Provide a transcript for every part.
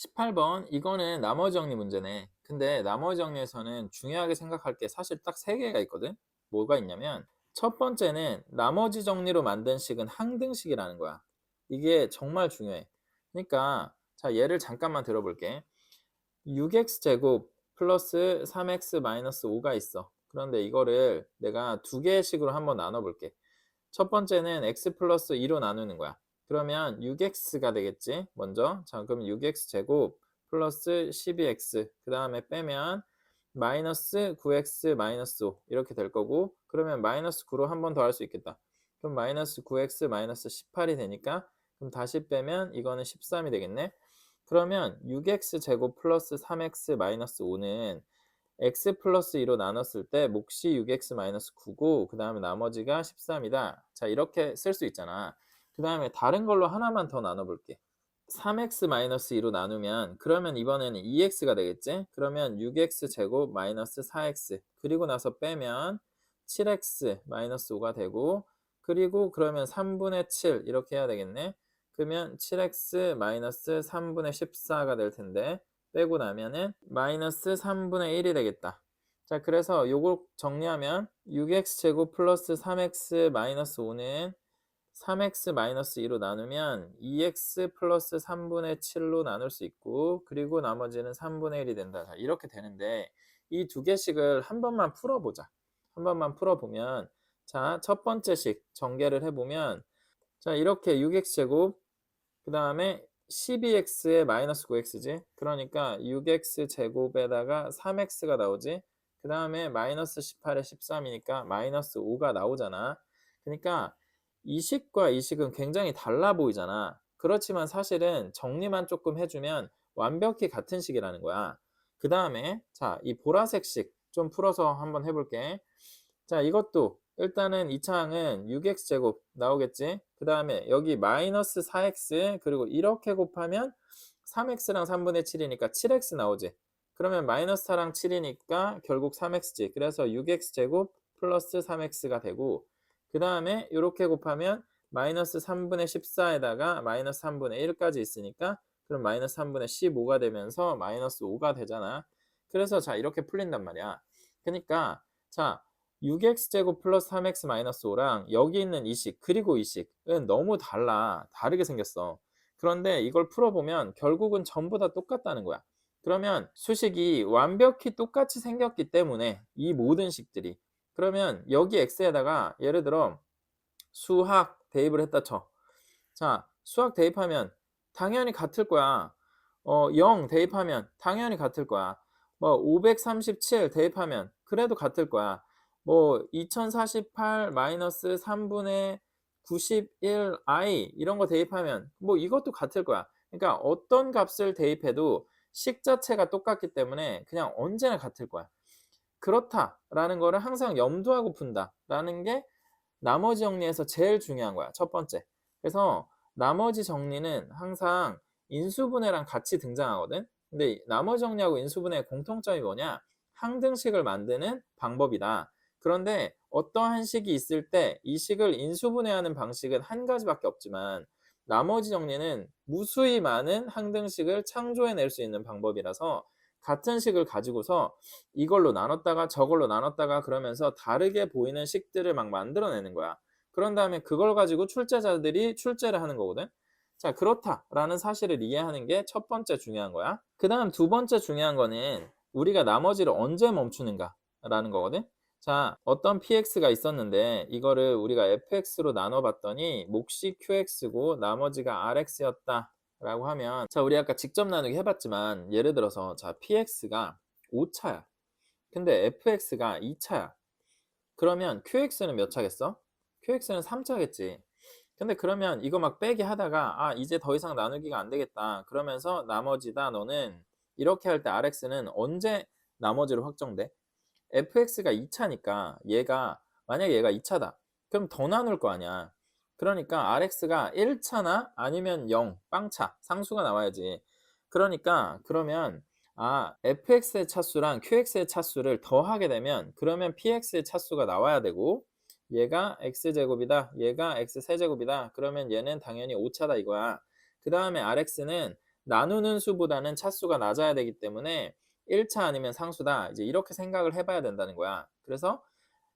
18번 이거는 나머지 정리 문제네. 근데 나머지 정리에서는 중요하게 생각할 게 사실 딱 세 개가 있거든. 뭐가 있냐면 첫 번째는 나머지 정리로 만든 식은 항등식이라는 거야. 이게 정말 중요해. 그러니까 자 얘를 잠깐만 들어볼게. 6x 제곱 플러스 3x 마이너스 5가 있어. 그런데 이거를 내가 두 개의 식으로 한번 나눠볼게. 첫 번째는 x 플러스 2로 나누는 거야. 그러면 6x가 되겠지. 먼저 자 그럼 6x 제곱 플러스 12x 그 다음에 빼면 마이너스 9x 마이너스 5 이렇게 될 거고 그러면 마이너스 9로 한 번 더 할 수 있겠다. 그럼 마이너스 9x 마이너스 18이 되니까 그럼 다시 빼면 이거는 13이 되겠네. 그러면 6x 제곱 플러스 3x 마이너스 5는 x 플러스 2로 나눴을 때 몫이 6x 마이너스 9고 그 다음에 나머지가 13이다. 자 이렇게 쓸 수 있잖아. 그 다음에 다른 걸로 하나만 더 나눠볼게. 3x 마이너스 2로 나누면 그러면 이번에는 2x가 되겠지? 그러면 6x 제곱 마이너스 4x 그리고 나서 빼면 7x 마이너스 5가 되고 그리고 그러면 3분의 7 이렇게 해야 되겠네. 그러면 7x 마이너스 3분의 14가 될 텐데 빼고 나면은 마이너스 3분의 1이 되겠다. 자 그래서 요걸 정리하면 6x 제곱 플러스 3x 마이너스 5는 3x 마이너스 2로 나누면 2x 플러스 3분의 7로 나눌 수 있고 그리고 나머지는 3분의 1이 된다. 자, 이렇게 되는데 이 두 개씩을 한 번만 풀어보자. 한 번만 풀어보면 자, 첫 번째 식 전개를 해보면 자, 이렇게 6x 제곱 그 다음에 12x에 마이너스 9x지. 그러니까 6x 제곱에다가 3x가 나오지. 그 다음에 마이너스 18에 13이니까 마이너스 5가 나오잖아. 그러니까 이 식과 이 식은 굉장히 달라 보이잖아. 그렇지만 사실은 정리만 조금 해주면 완벽히 같은 식이라는 거야. 그 다음에 자, 이 보라색 식 좀 풀어서 한번 해볼게. 자, 이것도 일단은 이 창은 6x 제곱 나오겠지. 그 다음에 여기 마이너스 4x 그리고 이렇게 곱하면 3x랑 3분의 7이니까 7x 나오지. 그러면 마이너스 4랑 7이니까 결국 3x지. 그래서 6x 제곱 플러스 3x가 되고 그 다음에 이렇게 곱하면 마이너스 3분의 14에다가 마이너스 3분의 1까지 있으니까 그럼 마이너스 3분의 15가 되면서 마이너스 5가 되잖아. 그래서 자 이렇게 풀린단 말이야. 그러니까 자 6x제곱 플러스 3x 마이너스 5랑 여기 있는 이 식 그리고 이 식은 너무 달라. 다르게 생겼어. 그런데 이걸 풀어보면 결국은 전부 다 똑같다는 거야. 그러면 수식이 완벽히 똑같이 생겼기 때문에 이 모든 식들이 그러면 여기 x에다가 예를 들어 수학 대입을 했다 쳐. 자, 수학 대입하면 당연히 같을 거야. 어, 0 대입하면 당연히 같을 거야. 뭐 537 대입하면 그래도 같을 거야. 뭐 2048 마이너스 3분의 91i 이런 거 대입하면 뭐 이것도 같을 거야. 그러니까 어떤 값을 대입해도 식 자체가 똑같기 때문에 그냥 언제나 같을 거야. 그렇다라는 거를 항상 염두하고 푼다라는 게 나머지 정리에서 제일 중요한 거야. 첫 번째. 그래서 나머지 정리는 항상 인수분해랑 같이 등장하거든. 근데 나머지 정리하고 인수분해의 공통점이 뭐냐? 항등식을 만드는 방법이다. 그런데 어떠한 식이 있을 때 이 식을 인수분해하는 방식은 한 가지밖에 없지만 나머지 정리는 무수히 많은 항등식을 창조해낼 수 있는 방법이라서 같은 식을 가지고서 이걸로 나눴다가 저걸로 나눴다가 그러면서 다르게 보이는 식들을 막 만들어내는 거야. 그런 다음에 그걸 가지고 출제자들이 출제를 하는 거거든. 자, 그렇다라는 사실을 이해하는 게 첫 번째 중요한 거야. 그 다음 두 번째 중요한 거는 우리가 나머지를 언제 멈추는가라는 거거든. 자, 어떤 px가 있었는데 이거를 우리가 fx로 나눠봤더니 몫이 qx고 나머지가 rx였다. 라고 하면 자 우리 아까 직접 나누기 해봤지만 예를 들어서 자 px가 5차야. 근데 fx가 2차야. 그러면 qx는 몇 차겠어? qx는 3차겠지. 근데 그러면 이거 막 빼기 하다가 아 이제 더 이상 나누기가 안 되겠다. 그러면서 나머지다 너는 이렇게 할 때 rx는 언제 나머지로 확정돼? fx가 2차니까 얘가 만약에 얘가 2차다. 그럼 더 나눌 거 아니야 그러니까 RX가 1차나 아니면 0, 빵차, 상수가 나와야지. 그러니까 그러면 아 fx의 차수랑 qx의 차수를 더하게 되면 그러면 px의 차수가 나와야 되고 얘가 x제곱이다 얘가 x세제곱이다 그러면 얘는 당연히 5차다 이거야 그 다음에 rx는 나누는 수보다는 차수가 낮아야 되기 때문에 1차 아니면 상수다. 이제 이렇게 생각을 해봐야 된다는 거야. 그래서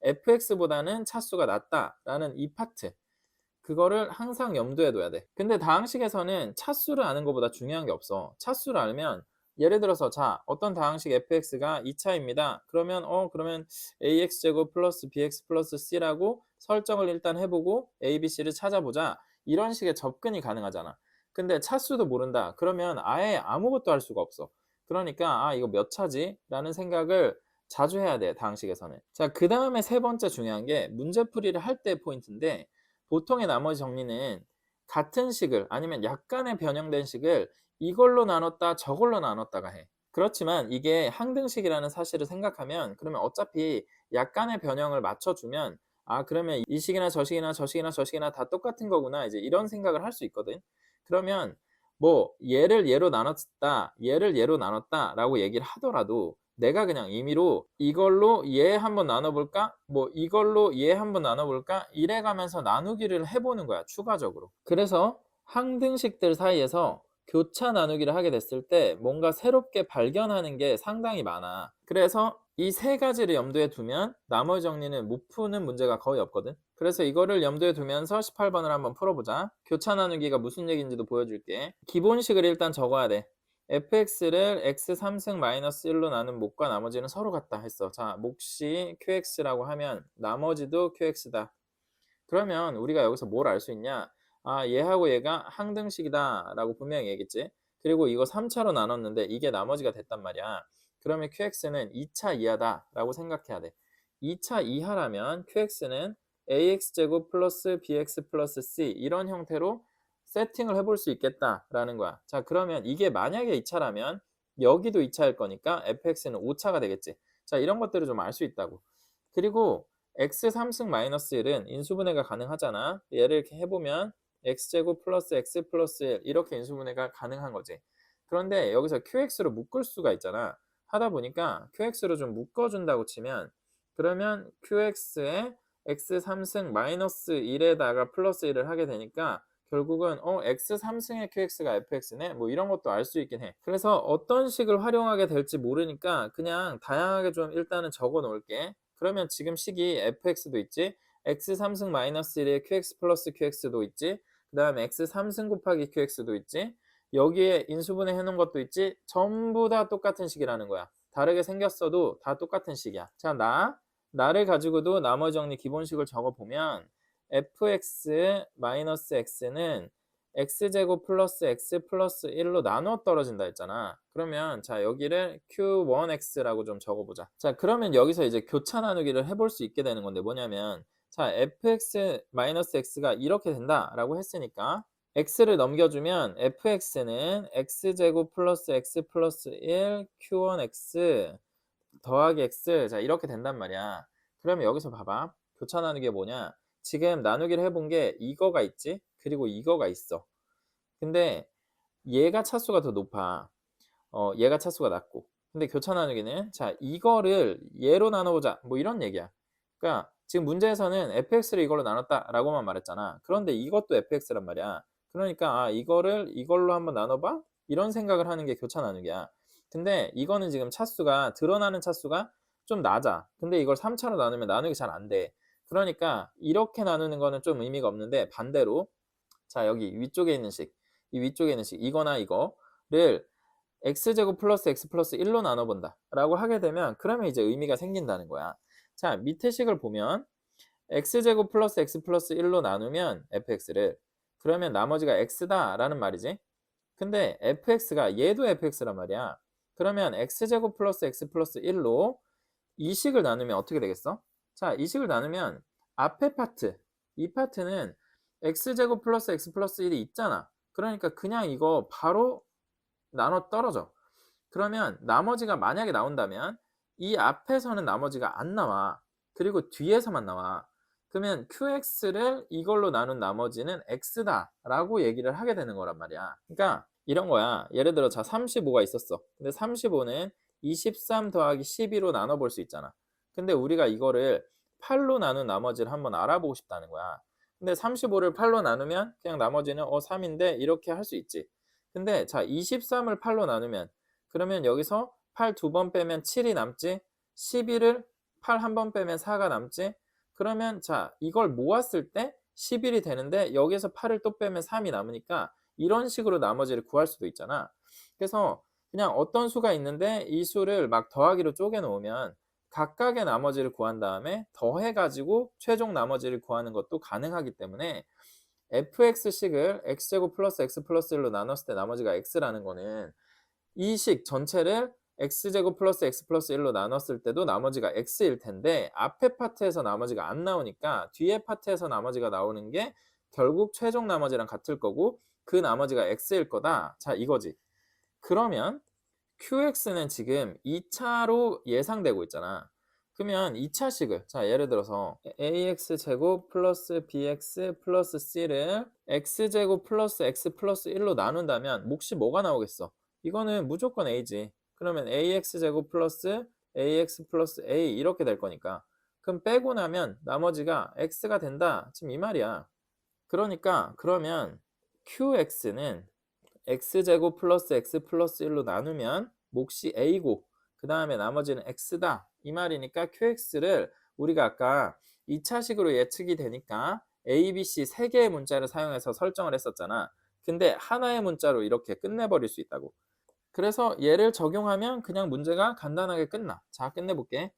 fx보다는 차수가 낮다라는 이 파트 그거를 항상 염두에 둬야 돼. 근데 다항식에서는 차수를 아는 것보다 중요한 게 없어. 차수를 알면 예를 들어서 자 어떤 다항식 fx가 2차입니다. 그러면 어 그러면 ax제곱 플러스 bx 플러스 c라고 설정을 일단 해보고 a, b, c를 찾아보자. 이런 식의 접근이 가능하잖아. 근데 차수도 모른다. 그러면 아예 아무것도 할 수가 없어. 그러니까 아 이거 몇 차지? 라는 생각을 자주 해야 돼 다항식에서는 자그 다음에 세 번째 중요한 게 문제풀이를 할 때 포인트인데 보통의 나머지 정리는 같은 식을 아니면 약간의 변형된 식을 이걸로 나눴다 저걸로 나눴다가 해. 그렇지만 이게 항등식이라는 사실을 생각하면 그러면 어차피 약간의 변형을 맞춰주면 아 그러면 이 식이나 저 식이나 저 식이나 저 식이나 다 똑같은 거구나. 이제 이런 생각을 할 수 있거든. 그러면 뭐 얘를 얘로 나눴다 얘를 얘로 나눴다 라고 얘기를 하더라도 내가 그냥 임의로 이걸로 얘 한번 나눠볼까? 뭐 이걸로 얘 한번 나눠볼까? 이래가면서 나누기를 해보는 거야 추가적으로. 그래서 항등식들 사이에서 교차 나누기를 하게 됐을 때 뭔가 새롭게 발견하는 게 상당히 많아. 그래서 이 세 가지를 염두에 두면 나머지 정리는 못 푸는 문제가 거의 없거든. 그래서 이거를 염두에 두면서 18번을 한번 풀어보자. 교차 나누기가 무슨 얘기인지도 보여줄게. 기본식을 일단 적어야 돼 fx를 x 3승 마이너스 1로 나눈 목과 나머지는 서로 같다 했어. 자, 몫이 qx라고 하면 나머지도 qx다. 그러면 우리가 여기서 뭘 알 수 있냐? 아, 얘하고 얘가 항등식이다 라고 분명히 얘기했지. 그리고 이거 3차로 나눴는데 이게 나머지가 됐단 말이야. 그러면 qx는 2차 이하다 라고 생각해야 돼. 2차 이하라면 qx는 ax제곱 플러스 bx 플러스 c 이런 형태로 세팅을 해볼 수 있겠다라는 거야. 자, 그러면 이게 만약에 2차라면 여기도 2차일 거니까 fx는 5차가 되겠지. 자, 이런 것들을 좀 알 수 있다고. 그리고 x 3승 마이너스 1은 인수분해가 가능하잖아. 얘를 이렇게 해보면 x제곱 플러스 x 플러스 1 이렇게 인수분해가 가능한 거지. 그런데 여기서 qx로 묶을 수가 있잖아. 하다 보니까 qx로 좀 묶어준다고 치면 그러면 qx에 x 3승 마이너스 1에다가 플러스 1을 하게 되니까 결국은 어 x 3승의 qx가 fx네? 뭐 이런 것도 알 수 있긴 해. 그래서 어떤 식을 활용하게 될지 모르니까 그냥 다양하게 좀 일단은 적어 놓을게. 그러면 지금 식이 fx도 있지 x 3승 마이너스 1에 qx 플러스 qx도 있지 그 다음에 x 3승 곱하기 qx도 있지 여기에 인수분해 해놓은 것도 있지 전부 다 똑같은 식이라는 거야. 다르게 생겼어도 다 똑같은 식이야. 자 나 나를 가지고도 나머지 정리 기본식을 적어보면 fx 마이너스 x는 x제곱 플러스 x 플러스 1로 나눠 떨어진다 했잖아. 그러면 자 여기를 q1x라고 좀 적어보자. 자 그러면 여기서 이제 교차 나누기를 해볼 수 있게 되는 건데 뭐냐면 자 fx 마이너스 x가 이렇게 된다라고 했으니까 x를 넘겨주면 fx는 x제곱 플러스 x 플러스 1 q1x 더하기 x 자 이렇게 된단 말이야. 그러면 여기서 봐봐. 교차 나누기 뭐냐? 지금 나누기를 해본 게 이거가 있지? 그리고 이거가 있어. 근데 얘가 차수가 더 높아. 어, 얘가 차수가 낮고. 근데 교차 나누기는 자 이거를 얘로 나눠보자. 뭐 이런 얘기야. 그러니까 지금 문제에서는 fx를 이걸로 나눴다라고만 말했잖아. 그런데 이것도 fx란 말이야. 그러니까 아 이거를 이걸로 한번 나눠봐? 이런 생각을 하는 게 교차 나누기야. 근데 이거는 지금 차수가 드러나는 차수가 좀 낮아. 근데 이걸 3차로 나누면 나누기 잘 안 돼. 그러니까 이렇게 나누는 거는 좀 의미가 없는데 반대로 자 여기 위쪽에 있는 식, 이 위쪽에 있는 식 이거나 이거를 x제곱 플러스 x 플러스 1로 나눠본다 라고 하게 되면 그러면 이제 의미가 생긴다는 거야. 자 밑에 식을 보면 x제곱 플러스 x 플러스 1로 나누면 fx를. 그러면 나머지가 x다 라는 말이지. 근데 fx가 얘도 fx란 말이야. 그러면 x제곱 플러스 x 플러스 1로 이 식을 나누면 어떻게 되겠어? 자, 이 식을 나누면 앞에 파트, 이 파트는 x제곱 플러스 x 플러스 1이 있잖아. 그러니까 그냥 이거 바로 나눠 떨어져. 그러면 나머지가 만약에 나온다면 이 앞에서는 나머지가 안 나와. 그리고 뒤에서만 나와. 그러면 qx를 이걸로 나눈 나머지는 x다 라고 얘기를 하게 되는 거란 말이야. 그러니까 이런 거야. 예를 들어 자 35가 있었어. 근데 35는 23 더하기 12로 나눠볼 수 있잖아. 근데 우리가 이거를 8로 나눈 나머지를 한번 알아보고 싶다는 거야. 근데 35를 8로 나누면 그냥 나머지는 어 3인데 이렇게 할 수 있지. 근데 자 23을 8로 나누면 그러면 여기서 8 두 번 빼면 7이 남지 11을 8 한 번 빼면 4가 남지 그러면 자 이걸 모았을 때 11이 되는데 여기서 8을 또 빼면 3이 남으니까 이런 식으로 나머지를 구할 수도 있잖아 그래서 그냥 어떤 수가 있는데 이 수를 막 더하기로 쪼개 놓으면 각각의 나머지를 구한 다음에 더해가지고 최종 나머지를 구하는 것도 가능하기 때문에 fx식을 x제곱 플러스 x 플러스 1로 나눴을 때 나머지가 x라는 거는 이 식 전체를 x제곱 플러스 x 플러스 1로 나눴을 때도 나머지가 x일 텐데 앞에 파트에서 나머지가 안 나오니까 뒤에 파트에서 나머지가 나오는 게 결국 최종 나머지랑 같을 거고 그 나머지가 x일 거다. 자 이거지. 그러면 qx는 지금 2차로 예상되고 있잖아. 그러면 2차식을 자 예를 들어서 ax 제곱 플러스 bx 플러스 c를 x 제곱 플러스 x 플러스 1로 나눈다면 몫이 뭐가 나오겠어? 이거는 무조건 a지. 그러면 ax 제곱 플러스 ax 플러스 a 이렇게 될 거니까 그럼 빼고 나면 나머지가 x가 된다. 지금 이 말이야. 그러니까 그러면 qx는 x제곱 플러스 x 플러스 1로 나누면 몫이 a고 그 다음에 나머지는 x다. 이 말이니까 qx를 우리가 아까 2차식으로 예측이 되니까 a, b, c 세 개의 문자를 사용해서 설정을 했었잖아. 근데 하나의 문자로 이렇게 끝내버릴 수 있다고. 그래서 얘를 적용하면 그냥 문제가 간단하게 끝나. 자 끝내볼게.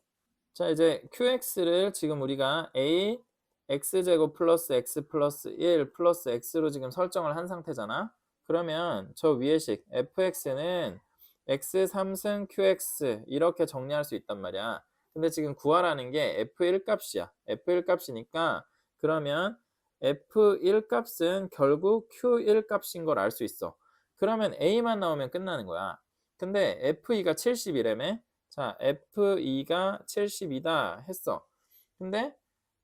자 이제 qx를 지금 우리가 a x제곱 플러스 x 플러스 1 플러스 x로 지금 설정을 한 상태잖아 그러면 저 위의 식 fx는 x 3승 qx 이렇게 정리할 수 있단 말이야. 근데 지금 구하라는 게 f1 값이야. f1 값이니까 그러면 f1 값은 결국 q1 값인 걸 알 수 있어. 그러면 a만 나오면 끝나는 거야. 근데 f2가 70이라며? 자, f2가 70이다 했어. 근데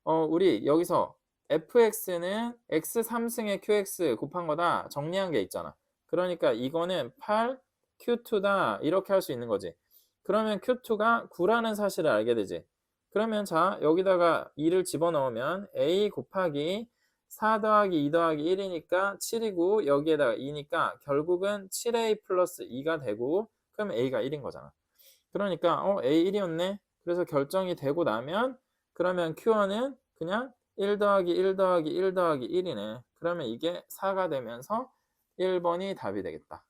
어, 우리 여기서 fx는 x 3승의 qx 곱한 거다 정리한 게 있잖아. 그러니까 이거는 8 q2다 이렇게 할 수 있는 거지. 그러면 q2가 9라는 사실을 알게 되지. 그러면 자 여기다가 2를 집어넣으면 a 곱하기 4 더하기 2 더하기 1이니까 7이고 여기에다가 2니까 결국은 7a 플러스 2가 되고 그럼 a가 1인 거잖아. 그러니까 어 a 1이었네. 그래서 결정이 되고 나면 그러면 q1은 그냥 1 더하기 1 더하기 1 더하기 1이네. 그러면 이게 4가 되면서 1번이 답이 되겠다.